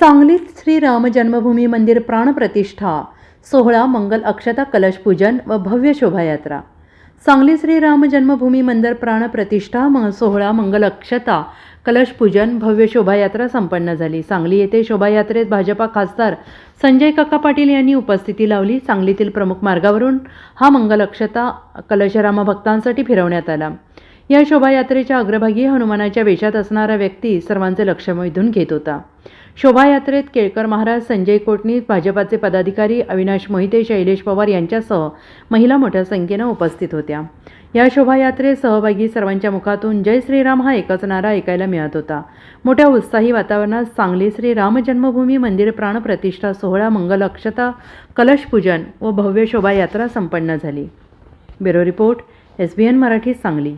सांगलीत श्री राम जन्मभूमी मंदिर प्राणप्रतिष्ठा सोहळा मंगल अक्षता कलश पूजन व भव्य शोभायात्रा. सांगली श्री राम जन्मभूमी मंदिर प्राणप्रतिष्ठा म सोहळा मंगल अक्षता कलशपूजन भव्य शोभायात्रा संपन्न झाली. सांगली येथे शोभायात्रेत भाजपा खासदार संजय काका पाटील यांनी उपस्थिती लावली. सांगलीतील प्रमुख मार्गावरून हा मंगल अक्षता कलश रामभक्तांसाठी फिरवण्यात आला. या शोभायात्रेच्या अग्रभागी हनुमानाच्या वेशात असणारा व्यक्ती सर्वांचे लक्ष वेधून घेत होता. शोभायात्रेत केळकर महाराज संजय कोटणी भाजपाचे पदाधिकारी अविनाश मोहिते शैलेश पवार यांच्यासह महिला मोठ्या संख्येनं उपस्थित होत्या. या शोभायात्रेत सहभागी सर्वांच्या मुखातून जय श्रीराम हा एकच नारा ऐकायला मिळत होता. मोठ्या उत्साही वातावरणात सांगली श्री राम जन्मभूमी मंदिर प्राणप्रतिष्ठा सोहळा मंगल अक्षता कलशपूजन व भव्य शोभायात्रा संपन्न झाली. Bureau report S B N Marathi Sangli.